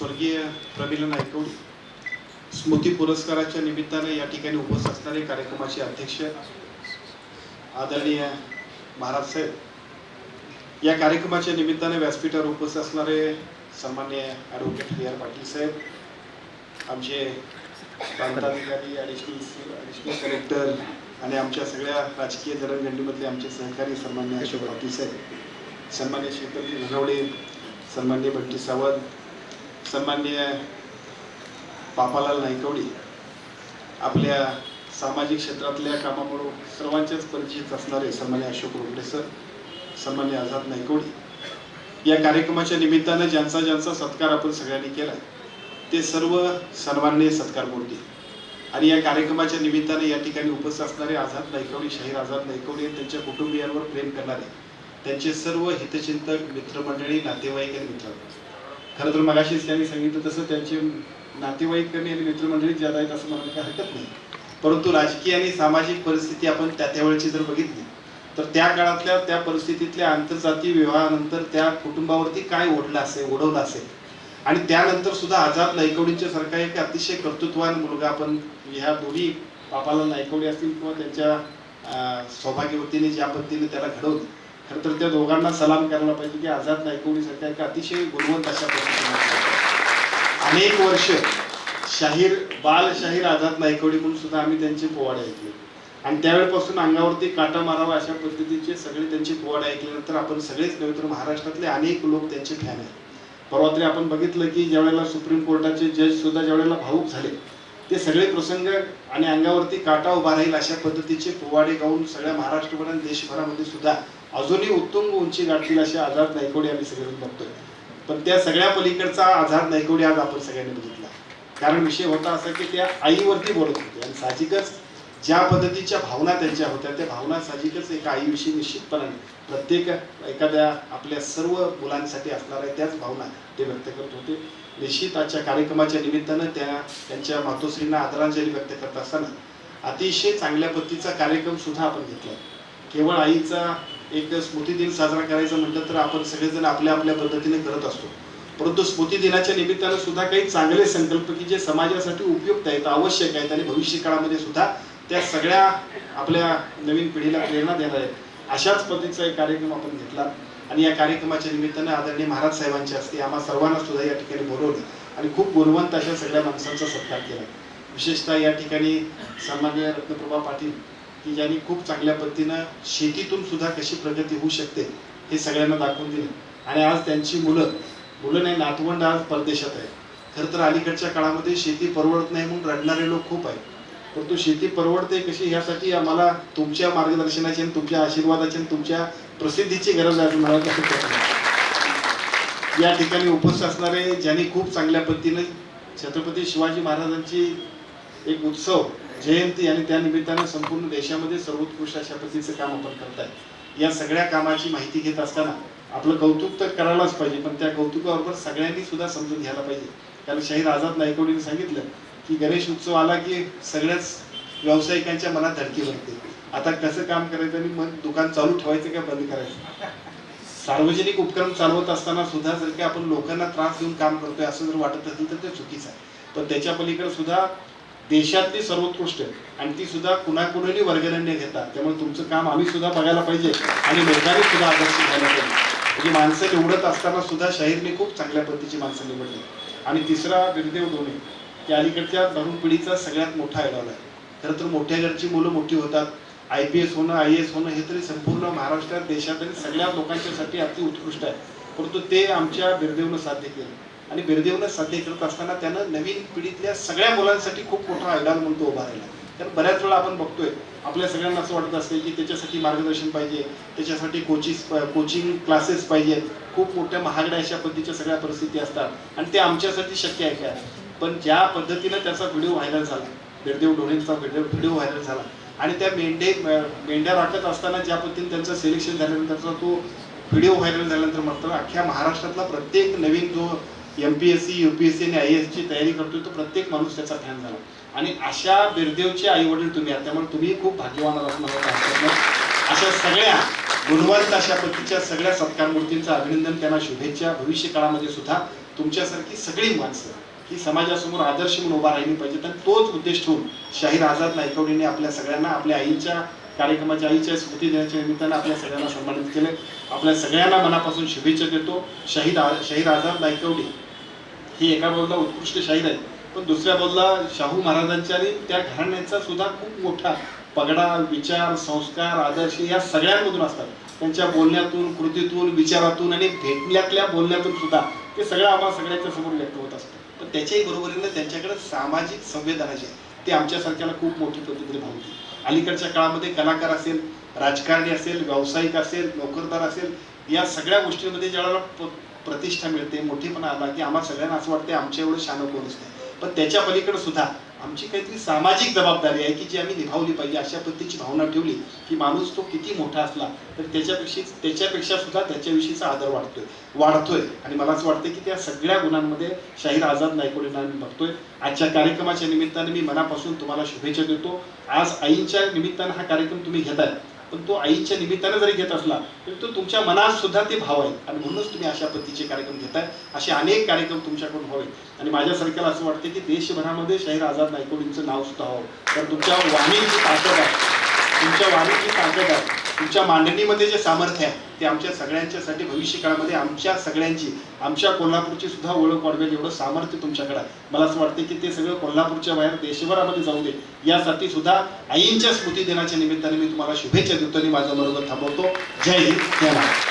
स्वर्गीय प्रमिला नायकवडी स्मृती पुरस्काराच्या निमित्ताने या ठिकाणी उपस्थित असणारे कार्यक्रमाचे अध्यक्ष आदरणीय महाराज साहेब. या कार्यक्रमाच्या निमित्ताने व्यासपीठावर उपस्थित असणारे सन्मान्य advocate B R Patil saheb आमचे प्रांताधिकारी ॲडिशनल ॲडिशनल कलेक्टर आणि आमच्या सगळ्या राजकीय जडणघडणीमधले आमचे सहकारी सन्मान्य अशोक पाटील साहेब सन्मान्य शेतकरी घनवडे सन्मान्य भट्टी सावंत सन्माननीय पापालाल नायकवडी आपल्या सामाजिक क्षेत्रातल्या कामामुळं सर्वांचेच परिचित असणारे सन्मान्य अशोक रोकडे सर सन्मान्य आझाद नायकवडी या कार्यक्रमाच्या निमित्तानं ज्यांचा ज्यांचा सत्कार आपण सगळ्यांनी केला ते सर्व सन्माननीय सत्कार बोलतील. आणि या कार्यक्रमाच्या निमित्ताने या ठिकाणी उपस्थित असणारे आझाद नायकवडी शाहीर आझाद नायकवडी त्यांच्या कुटुंबियांवर प्रेम करणारे त्यांचे सर्व हितचिंतक मित्रमंडळी नातेवाईक आणि मित्र खरं तर मगाशीच त्यांनी सांगितलं तसं त्यांचे नातेवाईक कमी आणि मित्रमंडळी ज्यादा आहेत असं म्हणायला काही हरकत नाही. परंतु राजकीय आणि सामाजिक परिस्थिती आपण त्या त्यावेळची जर बघितली तर त्या काळातल्या त्या परिस्थितीतल्या आंतरजातीय विवाहानंतर त्या कुटुंबावरती काय ओढलं असेल ओढवलं असेल? आणि त्यानंतर सुद्धा आझाद नायकवडींच्या सारखा एक अतिशय कर्तृत्वान मुलगा आपण ह्या दोन्ही बापाला नायकवडी असतील किंवा त्यांच्या सौभाग्यवतीने ज्या पद्धतीने त्याला घडवलं खरं तर त्या दोघांना सलाम करायला पाहिजे की आझाद नायकवडी सरकार अतिशय गुणवंत अशा पद्धतीने अनेक वर्ष शाहीर बाल शाहीर आझाद नायकवडी म्हणून सुद्धा आम्ही त्यांचे पोवाडे ऐकले. आणि त्यावेळेपासून अंगावरती काटा मारावा अशा पद्धतीचे सगळे त्यांचे पोवाडे ऐकल्यानंतर आपण सगळेच नव्हे तर महाराष्ट्रातले अनेक लोक त्यांचे फॅन आहेत. परवा तरी आपण बघितलं की ज्यावेळेला सुप्रीम कोर्टाचे जज सुद्धा ज्यावेळेला भाऊक झाले ते सगळे प्रसंग आणि अंगावरती काटा उभा राहील अशा पद्धतीचे पोवाडे गाऊन सगळ्या महाराष्ट्रभर आणि देशभरामध्ये सुद्धा अजूनही उत्तुंग उंची गाठतील असे आझाद नायकोडे आम्ही सगळेजण बघतोय. पण त्या सगळ्या पलीकडचा आझाद नायकोडे आज आपण सगळ्यांनी बघितला. कारण विषय होता असा की त्या आईवरती बोलत होते आणि साहजिकच ज्या पद्धतीच्या भावना त्यांच्या होत्या त्या भावना साहजिकच एका आईविषयी निश्चितपणाने प्रत्येक एखाद्या आपल्या सर्व मुलांसाठी असणाऱ्या त्याच भावना ते व्यक्त करत होते. निश्चित आजच्या कार्यक्रमाच्या निमित्तानं त्या त्यांच्या मातोश्रींना आदरांजली व्यक्त करत असताना अतिशय चांगल्या पद्धतीचा कार्यक्रम सुद्धा आपण घेतला. केवळ आईचा एक स्मृती दिन साजरा करायचा म्हटलं तर आपण सगळेजण आपल्या आपल्या पद्धतीने करत असतो. परंतु स्मृती दिनाच्या निमित्तानं सुद्धा काही चांगले संकल्प की जे समाजासाठी उपयुक्त आहेत आवश्यक आहेत आणि भविष्य काळामध्ये सुद्धा त्या सगळ्या आपल्या नवीन पिढीला प्रेरणा देणार आहेत. अशाच पद्धतीचा एक कार्यक्रम आपण घेतला. आणि या कार्यक्रमाच्या निमित्तानं आदरणीय महाराज साहेबांच्या असते आम्हा सर्वांना सुद्धा या ठिकाणी बोलवलं आणि खूप गुणवंत अशा सगळ्या माणसांचा सत्कार केला. विशेषतः या ठिकाणी सन्मान्य रत्नप्रभा पाटील की ज्यांनी खूप चांगल्या पद्धतीनं शेतीतून सुद्धा कशी प्रगती होऊ शकते हे सगळ्यांना दाखवून दिलं. आणि आज त्यांची मुलं मुलं नाही नातवंड आज परदेशात आहे खरं तर अलीकडच्या काळामध्ये शेती परवडत नाही म्हणून रडणारे लोक खूप आहेत. परंतु शेती परवडते कशी? ह्यासाठी आम्हाला तुमच्या मार्गदर्शनाची आणि तुमच्या आशीर्वादाची आणि तुमच्या प्रसिद्धीची गरज आहे मला या ठिकाणी उपस्थित असणारे ज्यांनी खूप चांगल्या पद्धतीने छत्रपती शिवाजी महाराजांची एक उत्सव जयंती आणि त्यानिमित्तानं संपूर्ण देशामध्ये सर्वोत्कृष्ट अशा पद्धतीचं काम आपण करताय या सगळ्या कामाची माहिती घेत असताना आपलं कौतुक तर करायलाच पाहिजे पण त्या कौतुकाबरोबर सगळ्यांनी सुद्धा समजून घ्यायला पाहिजे. कारण शाहीर आझाद नायकवडीने सांगितलं की गणेश उत्सव आला की सगळ्याच व्यावसायिकांच्या मनात धडकी भरते. आता कसं काम करायचं आणि मग दुकान चालू ठेवायचं का बंद करायचं? सार्वजनिक उपक्रम चालवत असताना सुद्धा जर की आपण लोकांना त्रास देऊन काम करतोय असं जर वाटत असेल तर ते चुकीचं आहे. पण त्याच्या पलीकडे सुद्धा देशातली सर्वोत्कृष्ट आणि ती सुद्धा कुणाकुणाही वर्गणण्य घेतात. त्यामुळे तुमचं काम आम्ही सुद्धा बघायला पाहिजे आणि लोकांनी सुद्धा आदर्श घ्यायला पाहिजे. म्हणजे माणसं निवडत असताना सुद्धा शाहीरने खूप चांगल्या पद्धतीची माणसं निवडली. आणि तिसरा बिरदेव दोन्ही की अलीकडच्या तरुण पिढीचा सगळ्यात मोठा आयडॉल आहे. खरं तर मोठ्या घरची मुलं मोठी होतात. आय पी एस होणं आय एस होणं हे तरी संपूर्ण महाराष्ट्रात देशात आणि सगळ्या लोकांच्यासाठी अति उत्कृष्ट आहे. परंतु ते आमच्या बिरदेवनं साध्य केलं. आणि बिरदेवनं साध्य करत असताना त्यानं नवीन पिढीतल्या सगळ्या मुलांसाठी खूप मोठा आयडॉल म्हणून तो उभा राहिला. कारण बऱ्याच वेळा आपण बघतोय आपल्या सगळ्यांना असं वाटत असते की त्याच्यासाठी मार्गदर्शन पाहिजे त्याच्यासाठी कोचिस कोचिंग क्लासेस पाहिजेत. खूप मोठ्या महागड्या अशा पद्धतीच्या सगळ्या परिस्थिती असतात. आणि ते आमच्यासाठी शक्य आहे का? पण ज्या पद्धतीनं त्याचा व्हिडिओ व्हायरल झाला बिरदेव डोळेंचा व्हिडिओ व्हिडिओ व्हायरल झाला आणि त्या मेंढे मेंढ्या राखत असताना ज्या पद्धतीने त्यांचं सिलेक्शन झाल्यानंतरचा तो व्हिडिओ व्हायरल झाल्यानंतर मात्र अख्ख्या महाराष्ट्रातला प्रत्येक नवीन जो M P S C U P S C आणि आय एस ची तयारी करतो तो प्रत्येक माणूस त्याचा फॅन झाला. आणि अशा बिरदेवचे आई वडील तुम्ही आहात त्यामुळे तुम्ही खूप भाग्यवान आहात अशा सगळ्या गुणवंत अशा पद्धतीच्या सगळ्या सत्कार मूर्तींचं अभिनंदन त्यांना शुभेच्छा भविष्य काळामध्ये सुद्धा तुमच्यासारखी सगळी माणसं. ही समाजासमोर आदर्श म्हणून उभा राहिली पाहिजे. आणि तोच उद्देश ठेवून शाहीर आझाद नायकवडीने आपल्या सगळ्यांना आपल्या आईच्या कार्यक्रमाच्या आईच्या स्मृती दिनाच्या निमित्तानं आपल्या सगळ्यांना सन्मानित केले आपल्या सगळ्यांना मनापासून शुभेच्छा देतो. शहीद शाहीर आझाद नायकवडी ही एका बाजूला उत्कृष्ट शाहीर आहे पण दुसऱ्या बाजूला शाहू महाराजांच्या आणि त्या घराण्याचा सुद्धा खूप मोठा पगडा विचार संस्कार आदर्श या सगळ्यांमधून असतात. त्यांच्या बोलण्यातून कृतीतून विचारातून आणि भेटण्यातल्या बोलण्यातून सुद्धा ते सगळं आम्हाला सगळ्यांच्या समोर व्यक्त होत असतं. पण त्याच्याही बरोबरीनं त्यांच्याकडे सामाजिक संवेदना जी आहे. ते आमच्यासारख्याला खूप मोठी प्रतिक्रिया भावते अलीकडच्या काळामध्ये कलाकार असेल राजकारणी असेल व्यावसायिक असेल नोकरदार असेल या सगळ्या गोष्टींमध्ये ज्यावेळेला प्रतिष्ठा मिळते मोठेपणा आला की आम्हाला सगळ्यांना असं वाटते आमच्या एवढं शान कोणच नाही. पण त्याच्या पलीकडे सुद्धा आमची काहीतरी सामाजिक जबाबदारी आहे की जी आम्ही निभावली पाहिजे अशा पद्धतीची भावना ठेवली की माणूस तो किती मोठा असला तर त्याच्यापेक्षा त्याच्यापेक्षा सुद्धा त्याच्याविषयीचा आदर वाढतोय. वाढतोय. आणि मला असं वाटतं की त्या सगळ्या गुणांमध्ये शाहीर आझाद नायकोडींना आम्ही बघतोय. आजच्या कार्यक्रमाच्या निमित्ताने मी मनापासून तुम्हाला शुभेच्छा देतो. आज आईच्या निमित्तानं हा कार्यक्रम तुम्ही घेताय. पण तो आईच्या निमित्तानं जरी घेत असला तरी तो तुमच्या मनात सुद्धा ते भाव आहे आणि म्हणूनच तुम्ही अशा पद्धतीचे कार्यक्रम घेताय. असे अनेक कार्यक्रम तुमच्याकडून व्हावे आणि माझ्यासारख्याला असं वाटतं की देशभरामध्ये शाहीर आझाद नायकोडींचं नाव सुद्धा व्हावं तर तुमच्या वाणीची ताकद आहे. तुमच्या वाणीची ताकद आहे. तुमच्या मांडणीमध्ये जे सामर्थ्य आहे ते आमच्या सगळ्यांच्यासाठी भविष्य काळामध्ये आमच्या सगळ्यांची आमच्या कोल्हापूरची सुद्धा ओळख वाढवेल एवढं सामर्थ्य तुमच्याकडे मला असं वाटतं की ते सगळं कोल्हापूरच्या बाहेर देशभरामध्ये जाऊ दे. यासाठी सुद्धा आईंच्या स्मृती दिनाच्या निमित्ताने मी तुम्हाला शुभेच्छा देतो आणि माझ्या बरोबर थांबवतो. जय हिंद जय महाराज